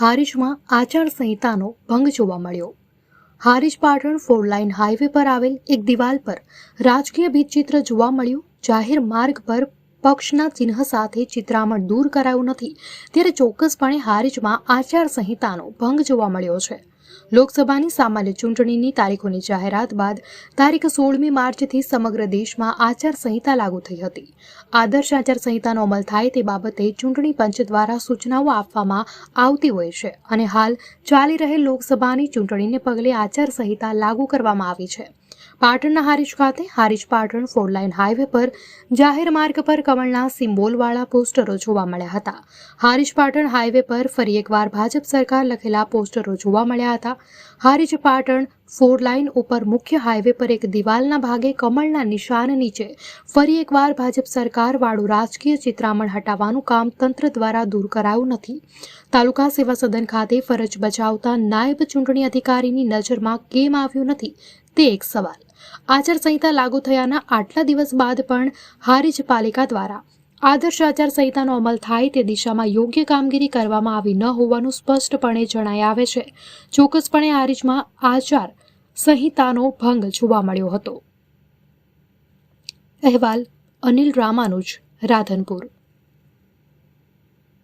હારીજમાં આચાર સંહિતાનો ભંગ જોવા મળ્યો. Harij Patan four lane highway પર આવેલ એક દિવાલ પર રાજકીય ભીતચિત્ર જોવા મળ્યું. જાહેર માર્ગ પર પક્ષના ચિહ્ન સાથે ચિત્રામણ દૂર કરાયું નથી. ત્યારે ચોક્કસપણે હારીજમાં આચાર સંહિતાનો ભંગ જોવા મળ્યો છે. લોકસભાની સામાન્ય ચૂંટણીની તારીખોની જાહેરાત બાદ તારીખ સોળમી માર્ચથી સમગ્ર દેશમાં આચારસંહિતા લાગુ થઈ હતી. આદર્શ આચારસંહિતાનો અમલ થાય તે બાબતે ચૂંટણી પંચ દ્વારા સૂચનાઓ આપવામાં આવતી હોય છે અને હાલ ચાલી રહેલ લોકસભાની ચૂંટણીને પગલે આચારસંહિતા લાગુ કરવામાં આવી છે. પાટણના હારીજ ખાતે, Harij Patan four lane highway પર જાહેર માર્ગ પર કમળના સિમ્બોલવાળા પોસ્ટરો જોવા મળ્યા હતા. હારીજ પાટણ હાઈવે પર ફરી એકવાર ભાજપ સરકાર લખેલા પોસ્ટરો જોવા મળ્યા હતા. હારીજ પાટણ ફોર લાઇન ઉપર મુખ્ય હાઈવે પર એક દિવાલના ભાગે કમળના નિશાન નીચે ફરી એકવાર ભાજપ સરકાર વાળું રાજકીય ચિત્રામણ હટાવવાનું કામ તંત્ર દ્વારા દૂર કરાયું નથી. તાલુકા સેવા સદન ખાતે ફરજ બજાવતા નાયબ ચૂંટણી અધિકારીની નજરમાં કેમ આવ્યું નથી? તે એક સવાલ. આચારસંહિતા લાગુ થયાના આટલા દિવસ બાદ પણ હારીજ પાલિકા દ્વારા આદર્શ આચાર સંહિતાનો અમલ થાય તે દિશામાં યોગ્ય કામગીરી કરવામાં આવી ન હોવાનું સ્પષ્ટપણે જણાઈ આવે છે. ચોક્કસપણે હારીજમાં આચાર સંહિતાનો ભંગ જોવા મળ્યો હતો. અહેવાલ અનિલ રામાનુજ, રાધનપુર.